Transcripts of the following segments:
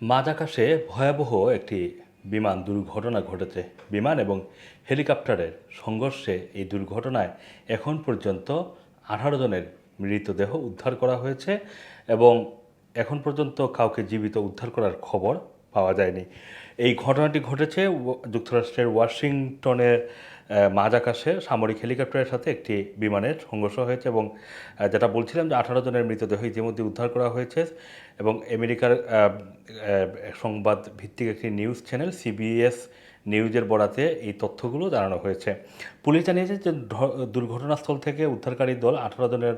মাঝ আকাশে ভয়াবহ একটি বিমান দুর্ঘটনা ঘটেছে। বিমান এবং হেলিকপ্টারের সংঘর্ষে এই দুর্ঘটনায় এখন পর্যন্ত আঠারো জনের মৃতদেহ উদ্ধার করা হয়েছে এবং এখন পর্যন্ত কাউকে জীবিত উদ্ধার করার খবর পাওয়া যায়নি। এই ঘটনাটি ঘটেছে যুক্তরাষ্ট্রের ওয়াশিংটনের আহ, মাঝ আকাশে সামরিক হেলিকপ্টারের সাথে একটি বিমানের সংঘর্ষ হয়েছে এবং যেটা বলছিলাম যে আঠারো জনের মৃতদেহ ইতিমধ্যে উদ্ধার করা হয়েছে এবং আমেরিকার সংবাদ ভিত্তিক একটি নিউজ চ্যানেল সিবিএস নিউজের বরাতে এই তথ্যগুলো জানানো হয়েছে। পুলিশ জানিয়েছে যে দুর্ঘটনাস্থল থেকে উদ্ধারকারী দল আঠারো জনের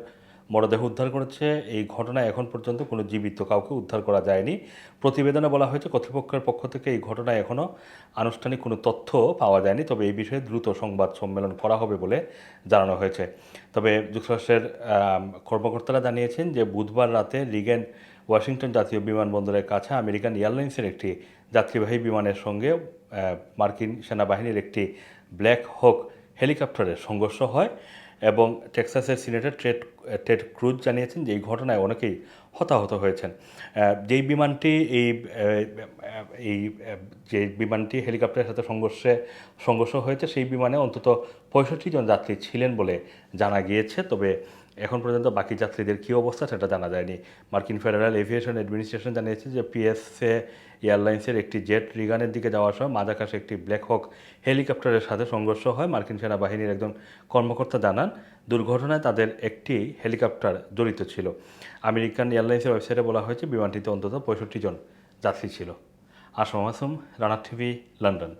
মরদেহ উদ্ধার করেছে। এই ঘটনায় এখন পর্যন্ত কোনো জীবিত কাউকে উদ্ধার করা যায়নি। প্রতিবেদনে বলা হয়েছে, কর্তৃপক্ষের পক্ষ থেকে এই ঘটনায় এখনও আনুষ্ঠানিক কোনো তথ্য পাওয়া যায়নি। তবে এই বিষয়ে দ্রুত সংবাদ সম্মেলন করা হবে বলে জানানো হয়েছে। তবে যুক্তরাষ্ট্রের কর্মকর্তারা জানিয়েছেন যে বুধবার রাতে রিগেন ওয়াশিংটন জাতীয় বিমানবন্দরের কাছে আমেরিকান এয়ারলাইন্সের একটি যাত্রীবাহী বিমানের সঙ্গে মার্কিন সেনাবাহিনীর একটি ব্ল্যাক হক হেলিকপ্টারের সংঘর্ষ হয়। এবং টেক্সাসের সিনেটর ট্রেড টেড ক্রুজ জানিয়েছেন যে এই ঘটনায় অনেকেই হতাহত হয়েছেন। যেই বিমানটি এই এই যে বিমানটি হেলিকপ্টারের সাথে সংঘর্ষে, সংঘর্ষ হয়েছে, সেই বিমানে অন্তত পঁয়ষট্টি জন যাত্রী ছিলেন বলে জানা গিয়েছে। তবে এখন পর্যন্ত বাকি যাত্রীদের কী অবস্থা সেটা জানা যায়নি। মার্কিন ফেডারেল এভিয়েশন অ্যাডমিনিস্ট্রেশন জানিয়েছে যে পিএসএ এয়ারলাইন্সের একটি জেট রিগানের দিকে যাওয়ার সময় মাঝ আকাশে একটি ব্ল্যাক হক হেলিকপ্টারের সাথে সংঘর্ষ হয়, মার্কিন সেনাবাহিনীর একজন কর্মকর্তা জানান, দুর্ঘটনায় তাদের একটি হেলিকপ্টার জড়িত ছিল। আমেরিকান এয়ারলাইন্সের ওয়েবসাইটে বলা হয়েছে, বিমানটিতে অন্তত পঁয়ষট্টি জন যাত্রী ছিল। Assam Masum, Rana TV, London.